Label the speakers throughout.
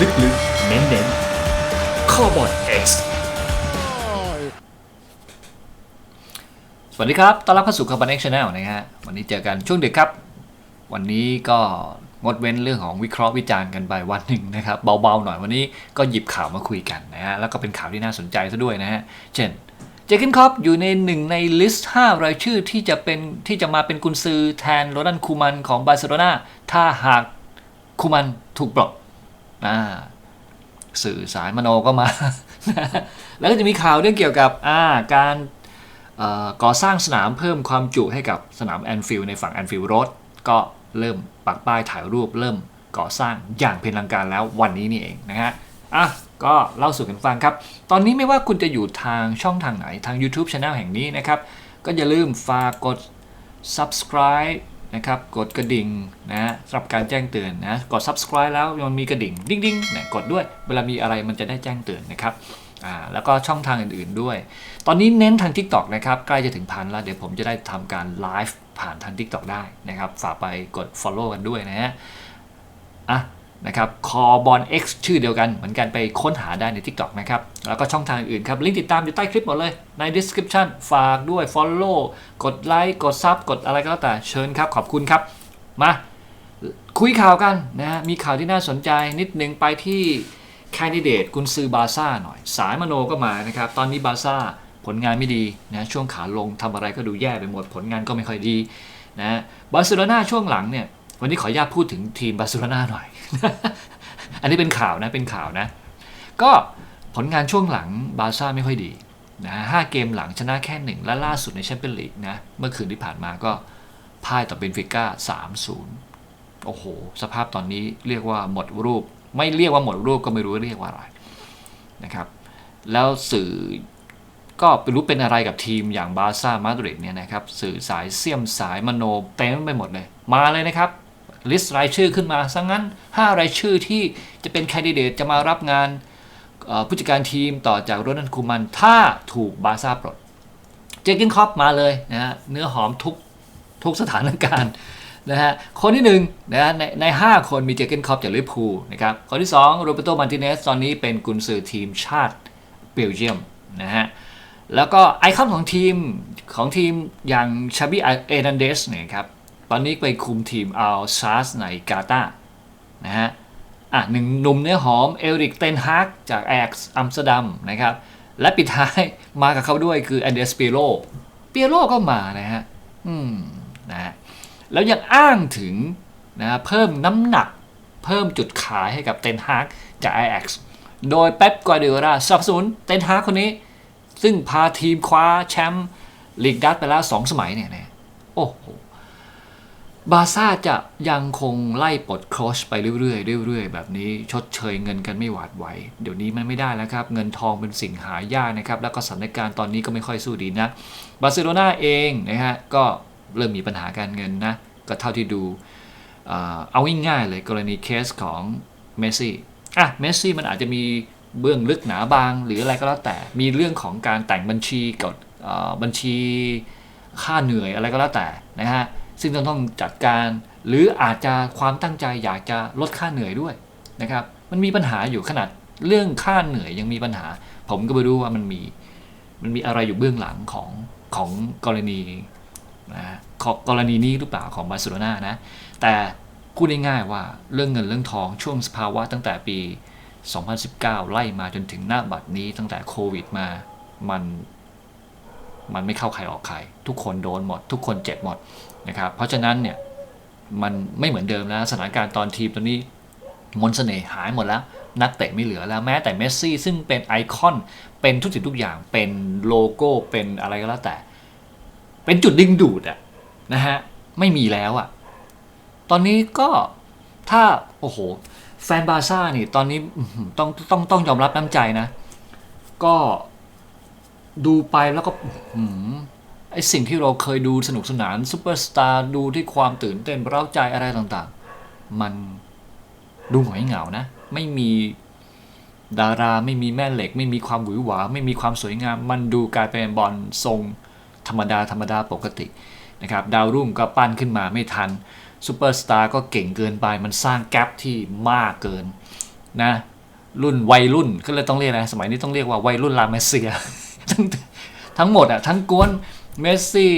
Speaker 1: ลึกๆ เน้นๆข้อบอล X สวัสดีครับ ต้อนรับเข้าสู่คาร์บอนเอ็กชแนลนะฮะ วันนี้เจอกันช่วงดึกครับ วันนี้ก็งดเว้นเรื่องของวิเคราะห์วิจารณ์กันไปวันหนึ่งนะครับ เบาๆหน่อยวันนี้ก็หยิบข่าวมาคุยกันนะฮะ แล้วก็เป็นข่าวที่น่าสนใจซะด้วยนะฮะ เช่นเจคินคอปอยู่ในหนึ่งในลิสต์ 5 รายชื่อที่จะเป็นที่จะมาเป็นกุนซือแทนโรนันคูมันของบาร์เซโลนาถ้าหากคูมันถูกปลด อ่าสื่อสายมโนก็มา แล้วก็จะมีข่าวเรื่องเกี่ยวกับอ่าการก่อสร้างสนามเพิ่มความจุให้กับสนามแอนฟิลด์ในฝั่งแอนฟิลด์โรดก็เริ่มปักป้ายถ่ายรูปเริ่มก่อสร้างอย่างเป็นทางการแล้ววันนี้นี่เองนะฮะอะก็เล่าสู่กันฟังครับ ตอนนี้ไม่ว่าคุณจะอยู่ทางช่องทางไหนทาง YouTube Channel แห่งนี้นะครับ ก็อย่าลืมฝากกด subscribe นะครับ กดกระดิ่งนะฮะสำหรับการแจ้งเตือนนะ กด subscribe แล้วมันมีกระดิ่งดิ้งดิ้งๆนะกดด้วย เวลามีอะไรมันจะได้แจ้งเตือนนะครับอ่าแล้วก็ช่องทางอื่นๆด้วย ตอนนี้เน้นทาง TikTok นะครับ ใกล้จะถึงพันแล้วเดี๋ยวผมจะได้ทำการไลฟ์ผ่านทาง TikTok ได้นะครับ ฝากไปกด follow กันด้วยนะฮะอะ นะครับคอบอล X ชื่อเดียวกันเหมือนกันไปค้นหาได้ใน TikTok นะครับ แล้วก็ช่องทางอื่นครับ ลิงก์ติดตามอยู่ใต้คลิปหมดเลย ใน description ฝากด้วย follow กดไลค์กดซับกดอะไรก็แล้วแต่เชิญครับ ขอบคุณครับ มาคุยข่าวกันนะ มีข่าวที่น่าสนใจนิดนึงไปที่แคนดิเดตกุนซือบาซ่าหน่อย สายมโนก็มานะครับ ตอนนี้บาซ่าผลงานไม่ดีนะช่วงขาลงทำอะไรก็ดูแย่ไปหมดผลงานก็ไม่ค่อยดีนะบาร์เซโลนาช่วงหลังเนี่ย วันนี้ขออนุญาตพูดถึงทีมบาร์เซโลนาหน่อย อันนี้เป็นข่าวนะเป็นข่าวนะ ก็ผลงานช่วงหลังบาซ่าไม่ค่อยดีนะห้าเกมหลังชนะแค่หนึ่งและล่าสุดในแชมเปี้ยนลีกนะ เมื่อคืนที่ผ่านมาก็พ่ายต่อเบนฟิก้า3-0 โอ้โห สภาพตอนนี้เรียกว่าหมดรูป ไม่เรียกว่าหมดรูปก็ไม่รู้เรียกว่าอะไรนะครับ แล้วสื่อก็ไม่รู้เป็นอะไรกับทีมอย่างบาซ่ามาดริดเนี่ยนะครับ สื่อสายเสี่ยมสายมโนเต็มไปหมดเลย มาเลยนะครับ ลิสต์รายชื่อขึ้นมาซะงั้น 5 รายชื่อที่จะเป็นแคนดิเดตจะมารับงานผู้จัดการทีมต่อจากโรนัลด์คูมัน ถ้าถูกบาซ่าปลด เจกินคอปมาเลยนะฮะเนื้อหอมทุกทุกสถานการณ์นะฮะคนที่หนึ่งนะฮะในใน 5 คนมีเจอร์เกนคอปจากลิเวอร์พูลนะครับคนที่2โรเบโตมาร์ติเนสตอนนี้เป็นกุนซือทีมชาติเบลเยียมนะฮะแล้วก็ไอคอนของทีมของทีมอย่างชาบิเอนันเดสเนี่ยครับ ตอนนี้ไปคุมทีมอัลซาสในกาตานะฮะอะหนึ่งหนุ่มเนื้อหอมเอริกเตนฮากจากแอ็กซ์อัมสเตอร์ดัมนะครับ และปิดท้ายมากับเขาด้วยคือแอนเดรสเปียโรเปียโรก็มานะฮะอืมนะฮะแล้วยังอ้างถึงนะเพิ่มน้ำหนักเพิ่มจุดขายให้กับเตนฮากจาก Ajax โดยเป๊ปกวาเดโอลาสนับสนุนเตนฮากคนนี้ ซึ่งพาทีมคว้าแชมป์ลีกดัตไปแล้ว2สมัยเนี่ยนะโอ้โห บาซ่าจะยังคงไล่ปลดโคชไปเรื่อยๆเรื่อยๆ แบบนี้ชดเชยเงินกันไม่หวาดไหว เดี๋ยวนี้มันไม่ได้แล้วครับ เงินทองเป็นสิ่งหายากนะครับ แล้วก็สถานการณ์ตอนนี้ก็ไม่ค่อยสู้ดีนะบาร์เซโลนาเองนะฮะก็เริ่มมีปัญหาการเงินนะ ก็เท่าที่ดูเอาง่ายๆเลยกรณีเคสของเมสซี่อะเมสซี่มันอาจจะมีเบื้องลึกหนาบาง หรืออะไรก็แล้วแต่มีเรื่องของการแต่งบัญชีกับเอ่อบัญชีค่าเหนื่อยอะไรก็แล้วแต่นะฮะ ซึ่งต้องต้องจัดการ หรืออาจจะความตั้งใจอยากจะลดค่าเหนื่อยด้วยนะครับ มันมีปัญหาอยู่ขนาดเรื่องค่าเหนื่อยยังมีปัญหา ผมก็ไม่รู้ว่ามันมีมันมีอะไรอยู่เบื้องหลังของของกรณีนะของกรณีนี้หรือเปล่าของบาร์เซโลนานะ แต่พูดง่ายๆว่าเรื่องเงินเรื่องทองช่วงสภาวะตั้งแต่ปี 2019 ไล่มาจนถึงหน้าบัดนี้ตั้งแต่โควิดมา มัน มันไม่เข้าใครออกใคร ทุกคนโดนหมด ทุกคนเจ็บหมด นะครับเพราะฉะนั้นเนี่ยมันไม่เหมือนเดิมแล้วสถานการณ์ตอนทีมตอนนี้มนต์เสน่ห์หายหมดแล้ว นักเตะไม่เหลือแล้วแม้แต่เมสซี่ซึ่งเป็นไอคอนเป็นทุกสิ่งทุกอย่างเป็นโลโก้เป็นอะไรก็แล้วแต่ เป็นจุดดึงดูดอะนะฮะไม่มีแล้วอะตอนนี้ก็ถ้าโอ้โหแฟนบาร์ซ่านี่ตอนนี้ต้องต้องต้องยอมรับน้ำใจนะ ก็ดูไปแล้วก็ ไอสิ่งที่เราเคยดูสนุกสนานซูเปอร์สตาร์ดูที่ความตื่นเต้นเร้าใจอะไรต่างๆ มันดูหงอยเหงานะ ไม่มีดาราไม่มีแม่เหล็ก ไม่มีความหวือหวา ไม่มีความสวยงาม มันดูกลายเป็นบอลทรงธรรมดาธรรมดาปกตินะครับดาวรุ่งก็ปั้นขึ้นมาไม่ทันซูเปอร์สตาร์ก็เก่งเกินไปมันสร้างแกลบที่มากเกินนะรุ่นวัยรุ่นก็เลยต้องเรียกนะ สมัยนี้ต้องเรียกว่าวัยรุ่นลาเมเซีย ทั้งทั้งหมดอะทั้งกวน เมสซี่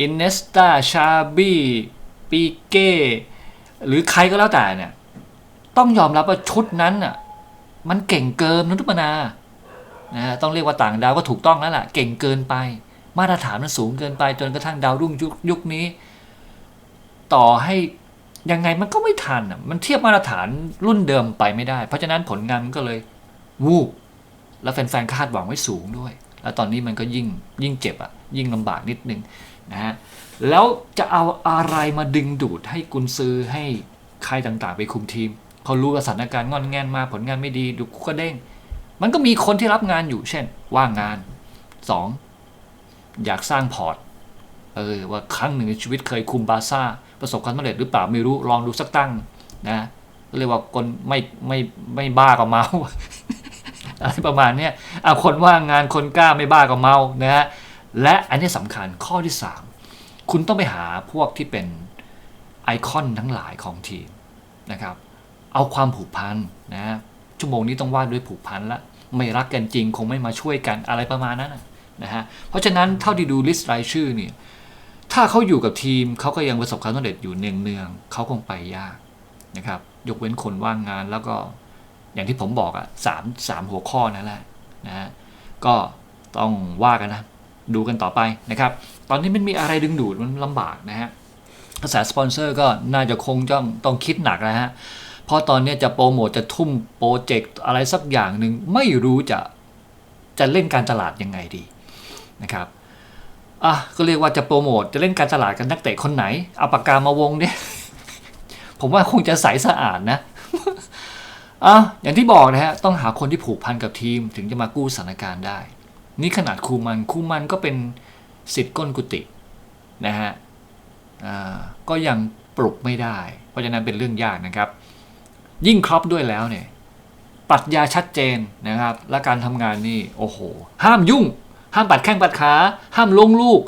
Speaker 1: อินเนสตาชาบีปีเก้หรือใครก็แล้วแต่เนี่ย ต้องยอมรับว่าชุดนั้นอะมันเก่งเกินนุทุปนานะฮะต้องเรียกว่าต่างดาวก็ถูกต้องแล้วล่ะ เก่งเกินไป มาตรฐานมันสูงเกินไป จนกระทั่งดาวรุ่งยุคยคนี้ ต่อให้ยังไงมันก็ไม่ทันอะมันเทียบมาตรฐานรุ่นเดิมไปไม่ได้ เพราะฉะนั้นผลงานมันก็เลย วูบแล้วแฟนๆคาดหวังไว้สูงด้วย แล้วตอนนี้มันก็ยิ่งยิ่งเจ็บอะยิ่งลำบากนิดนึงนะฮะแล้วจะเอาอะไรมาดึงดูดให้กุนซือให้ใครต่างๆ ไปคุมทีมเขารู้ว่าสถานการณ์งอนแงนมาผลงานไม่ดีดูก็เด้ง มันก็มีคนที่รับงานอยู่ เช่น ว่างงาน 2. อยากสร้างพอร์ตเออว่าครั้งหนึ่งในชีวิตเคยคุมบาซ่า ประสบความสำเร็จหรือเปล่าไม่รู้ลองดูสักตั้งนะเรียกว่าคนไม่ไม่ไม่บ้าก็เมา อะไรประมาณนี้เอาคนว่างงานคนกล้าไม่บ้าก็เมานะฮะและอันนี้สำคัญข้อที่ 3 คุณต้องไปหาพวกที่เป็นไอคอนทั้งหลายของทีมนะครับ เอาความผูกพันนะชั่วโมงนี้ต้องวาดด้วยผูกพันละไม่รักกันจริงคงไม่มาช่วยกันอะไรประมาณนั้นนะฮะเพราะฉะนั้นเท่าที่ดูลิสต์รายชื่อเนี่ยถ้าเขาอยู่กับทีมเขาก็ยังประสบความสำเร็จอยู่เนืองๆเขาคงไปยากนะครับ ยกเว้นคนว่างงานแล้วก็ อย่างที่ผมบอกอะสามสามหัวข้อนั่นแหละนะฮะก็ต้องว่ากันนะ ดูกันต่อไปนะครับ ตอนนี้มันมีอะไรดึงดูดมันลำบากนะฮะกระแสสปอนเซอร์ก็น่าจะคงต้องต้องคิดหนักนะฮะเพราะตอนนี้จะโปรโมทจะทุ่มโปรเจกต์อะไรสักอย่างหนึ่งไม่รู้จะจะเล่นการตลาดยังไงดีนะครับอะก็เรียกว่าจะโปรโมทจะเล่นการตลาดกันนักเตะคนไหนเอาปากกามาวงเนี่ยผมว่าคงจะใสสะอาดนะ อะอย่างที่บอกนะฮะต้องหาคนที่ผูกพันกับทีม ถึงจะมากู้สถานการณ์ได้ นี่ขนาดคูมันคูมันก็เป็นสิทธิ์ก้นกุฏินะฮะก็ยังปลุกไม่ได้ เพราะฉะนั้นเป็นเรื่องยากนะครับ ยิ่งครอปด้วยแล้วเนี่ยปรัชญาชัดเจนนะครับ และการทำงานนี่โอ้โห ห้ามยุ่ง ห้ามปัดแข้งปัดขา ห้ามลงลูก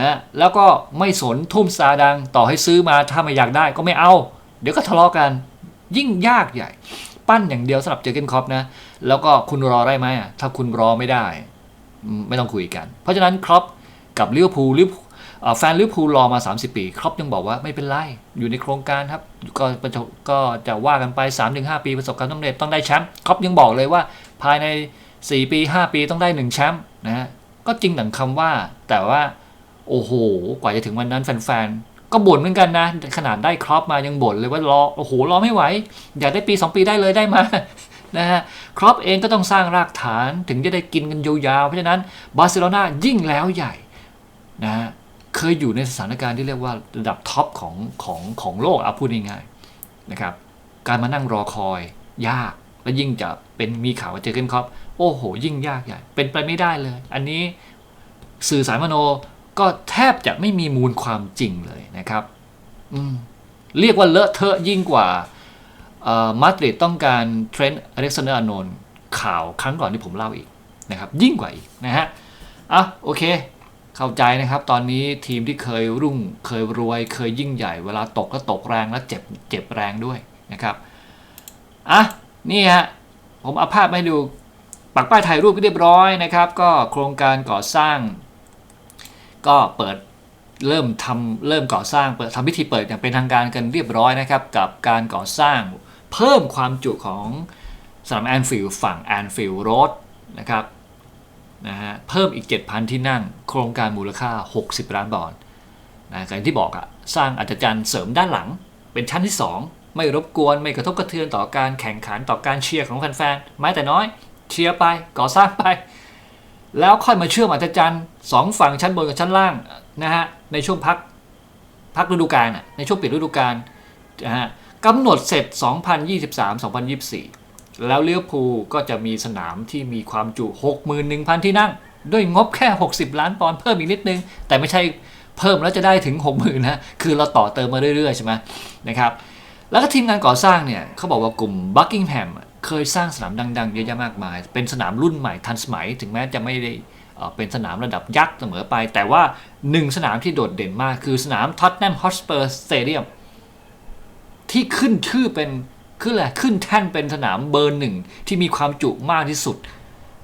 Speaker 1: นะแล้วก็ไม่สนทุ่มซาดังต่อให้ซื้อมาถ้าไม่อยากได้ก็ไม่เอา เดี๋ยวก็ทะเลาะกันยิ่งยากใหญ่ ปั้นอย่างเดียวสำหรับเจอเกนครอปนะ แล้วก็คุณรอได้ไหมอะถ้าคุณรอไม่ได้ ไม่ต้องคุยกัน เพราะฉะนั้นครอปกับลิเวอร์พูลลิเวอร์พูลเอ่อแฟนลิเวอร์พูลรอมา 30 ปีครอปยังบอกว่าไม่เป็นไร อยู่ในโครงการครับ ก็ก็จะว่ากันไป 3-5 ปีประสบความสำเร็จต้องได้แชมป์ครอปยังบอกเลยว่า ภายใน 4 ปี 5 ปีต้องได้ 1 แชมป์นะฮะก็จริงดังคำว่า แต่ว่า โอ้โห กว่าจะถึงวันนั้นแฟนๆ ก็บ่นเหมือนกันนะ ขนาดได้ครอปมายังบ่นเลยว่ารอโอ้โหรอไม่ไหว อยากได้ปี 2 ปีได้เลยได้มานะฮะครอปเองก็ต้องสร้างรากฐานถึงจะได้กินกันยาวๆ เพราะฉะนั้นบาร์เซโลนายิ่งแล้วใหญ่นะฮะเคยอยู่ในสถานการณ์ที่เรียกว่าระดับท็อปของของของโลกเอาพูดง่ายๆนะครับการมานั่งรอคอยยากและยิ่งจะเป็นมีข่าวว่าเจอเกนครอปโอ้โห ยิ่งยากใหญ่เป็นไปไม่ได้เลย อันนี้สื่อสารมโน ก็แทบจะไม่มีมูลความจริงเลยนะครับเรียกว่าเลอะเทอะยิ่งกว่ามาดริดต้องการเทรนต์อเล็กซานเดอร์อานนท์ข่าวครั้งก่อนที่ผมเล่าอีกนะครับ ยิ่งกว่าอีกนะฮะอะโอเค เข้าใจนะครับ ตอนนี้ทีมที่เคยรุ่งเคยรวย เคยยิ่งใหญ่เวลาตกก็ตกแรงและเจ็บเจ็บแรงด้วยนะครับอะนี่ฮะผมเอาภาพมาให้ดูปักป้ายถ่ายรูปก็เรียบร้อยนะครับ ก็โครงการก่อสร้าง ก็เปิดเริ่มทำเริ่มก่อสร้างเปิดทำพิธีเปิดอย่างเป็นทางการกันเรียบร้อยนะครับ กับการก่อสร้างเพิ่มความจุของสนามแอนฟิลด์ฝั่งแอนฟิลด์โรดนะครับนะฮะเพิ่มอีก 7,000 ที่นั่ง โครงการมูลค่า 60 ล้านบาทนะอย่างที่บอกอะสร้างอัจจันเสริมด้านหลัง เป็นชั้นที่ 2 ไม่รบกวนไม่กระทบกระเทือนต่อการแข่งขันต่อการเชียร์ของแฟนๆแม้แต่น้อย เชียร์ไปก่อสร้างไป แล้วค่อยมาเชื่อมอัศจรรย์สองฝั่งชั้นบนกับชั้นล่างนะฮะในช่วงพักพักฤดูกาลน่ะในช่วงปิดฤดูกาลนะฮะกำหนดเสร็จ 2023-2024 แล้วเลี้ยวภูก็จะมีสนามที่มีความจุ 61,000 ที่นั่ง ด้วยงบแค่ 60 ล้านปอนด์เพิ่มอีกนิดนึง แต่ไม่ใช่เพิ่มแล้วจะได้ถึง 60,000นะคือเราต่อเติมมาเรื่อยๆใช่ไหมนะครับแล้วก็ทีมงานก่อสร้างเนี่ยเขาบอกว่ากลุ่มบักกิงแฮม เคยสร้างสนามดังๆเยอะแยะมากมาย เป็นสนามรุ่นใหม่ทันสมัย ถึงแม้จะไม่ได้เป็นสนามระดับยักษ์เสมอไป แต่ว่าหนึ่งสนามที่โดดเด่นมากคือสนามท็อตแนมฮอสเปอร์สเตเดียมที่ขึ้นชื่อเป็นขึ้นแหละขึ้นแท่นเป็นสนามเบอร์หนึ่งที่มีความจุมากที่สุด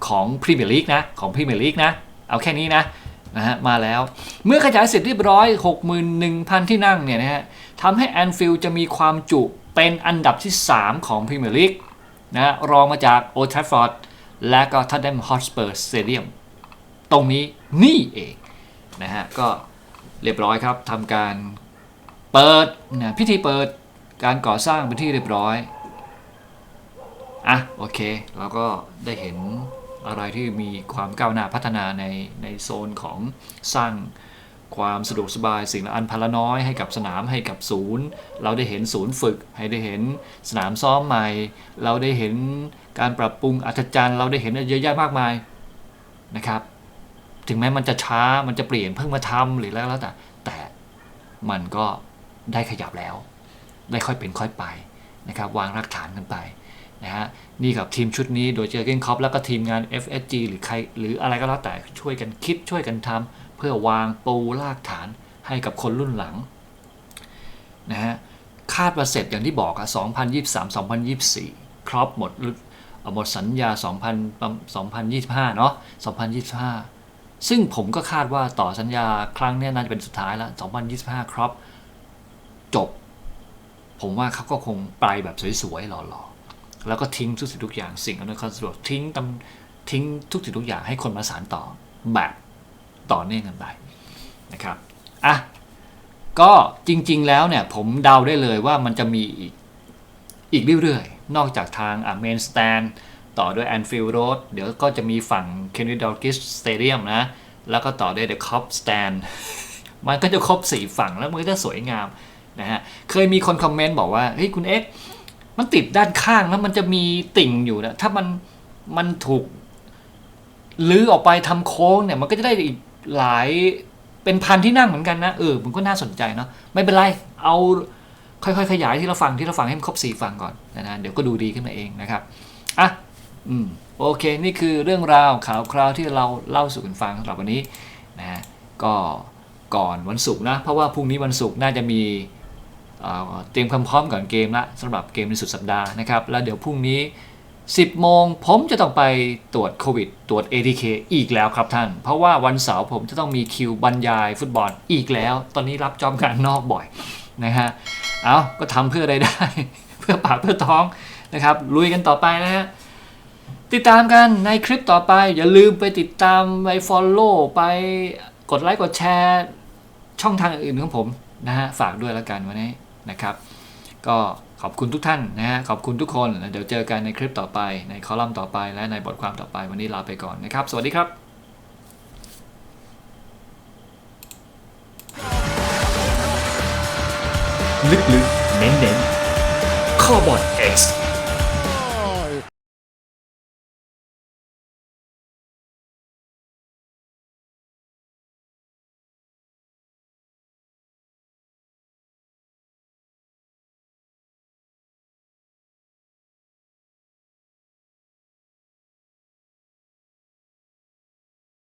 Speaker 1: ของพรีเมียร์ลีกนะของพรีเมียร์ลีกนะ เอาแค่นี้นะนะฮะมาแล้วเมื่อขยายเสร็จเรียบร้อย 61,000 ที่นั่งเนี่ยนะฮะทำให้แอนฟิลด์จะมีความจุเป็นอันดับที่ 3 ของพรีเมียร์ลีก นะรองมาจากโอทัฟฟอร์ดและก็ทัตเดมฮอตสเปอร์สเตเดียมตรงนี้นี่เองนะฮะก็เรียบร้อยครับทำการเปิดนะพิธีเปิดการก่อสร้างเป็นที่เรียบร้อยอะโอเคเราก็ได้เห็นอะไรที่มีความก้าวหน้าพัฒนาในในโซนของสร้าง ความสะดวกสบายสิ่งละอันพันละน้อยให้กับสนามให้กับศูนย์ เราได้เห็นศูนย์ฝึก ให้ได้เห็นสนามซ้อมใหม่ เราได้เห็นการปรับปรุงอัศจรรย์ เราได้เห็นเยอะแยะมากมายนะครับ ถึงแม้มันจะช้ามันจะเปลี่ยนเพิ่งมาทำหรือแล้วแล้วแต่แต่มันก็ได้ขยับแล้ว ได้ค่อยเป็นค่อยไปนะครับ วางรากฐานกันไปนะฮะนี่กับทีมชุดนี้โดยเจอเกนคอปแล้วก็ทีมงาน FSG หรือใครหรืออะไรก็แล้วแต่ช่วยกันคิดช่วยกันทำ เพื่อวางปูรากฐานให้กับคนรุ่นหลังนะฮะคาดว่าเสร็จอย่างที่บอกอะ2023 2024 ครอบหมดหมดสัญญา 2000 2025 เนาะ2025 ซึ่งผมก็คาดว่าต่อสัญญาครั้งนี้น่าจะเป็นสุดท้ายแล้ว2025 ครอบจบ ผมว่าเขาก็คงไปแบบสวยๆหล่อๆ แล้วก็ทิ้งทุกสิ่งทุกอย่างสิ่งอำนวยความสะดวกทิ้งตำทิ้งทุกสิ่งทุกอย่างให้คนมาสานต่อแบบ ต่อเนื่องกันไปนะครับอะก็จริง ๆ แล้วเนี่ยผมเดาได้เลยว่ามันจะมีอีกอีกเรื่อยๆ นอกจากทางอะเมนสแตนต่อด้วยแอนฟิลด์โรดเดี๋ยวก็จะมีฝั่งเคนนิดอลกิสสเตเดียมนะ แล้วก็ต่อด้วยเดอะคอปสแตนมันก็จะครบสี่ฝั่งแล้วมันก็จะสวยงามนะฮะเคยมีคนคอมเมนต์บอกว่าเฮ้ยคุณเอ็กมันติดด้านข้างแล้วมันจะมีติ่งอยู่นะถ้ามันมันถูกลื้อออกไปทำโค้งเนี่ยมันก็จะได้อีก หลายเป็นพันที่นั่งเหมือนกันนะเออมันก็น่าสนใจเนาะไม่เป็นไรเอาค่อยๆ ขยายที่เราฟังที่เราฟังให้มันครบสี่ฟังก่อนนะนะเดี๋ยวก็ดูดีขึ้นมาเองนะครับอะอืมโอเค นี่คือเรื่องราวข่าวคราวที่เราเล่าสู่กันฟังสำหรับวันนี้นะฮะก็ก่อนวันศุกร์นะ เพราะว่าพรุ่งนี้วันศุกร์น่าจะมีเเตรียมความพร้อมก่อนเกมละสำหรับเกมในสุดสัปดาห์นะครับ แล้วเดี๋ยวพรุ่งนี้ 10 โมง ผมจะต้องไปตรวจโควิด ตรวจ ATK อีกแล้วครับท่าน เพราะว่าวันเสาร์ผมจะต้องมีคิวบรรยายฟุตบอลอีกแล้ว ตอนนี้รับจอบงานนอกบ่อยนะฮะ เอาก็ทำเพื่ออะไรได้ เพื่อปากเพื่อท้องนะครับ ลุยกันต่อไปนะฮะ ติดตามกันในคลิปต่อไป อย่าลืมไปติดตาม ไป Follow ไปกดไลค์กดแชร์ช่องทางอื่นของผมนะฮะ ฝากด้วยแล้วกันวันนี้นะครับ ก็ ขอบคุณทุกท่านนะฮะขอบคุณทุกคน เดี๋ยวเจอกันในคลิปต่อไป ในคอลัมน์ต่อไป และในบทความต่อไปวันนี้ลาไปก่อนนะครับ สวัสดีครับ
Speaker 2: ลึกๆ เน้นๆข้อบอล X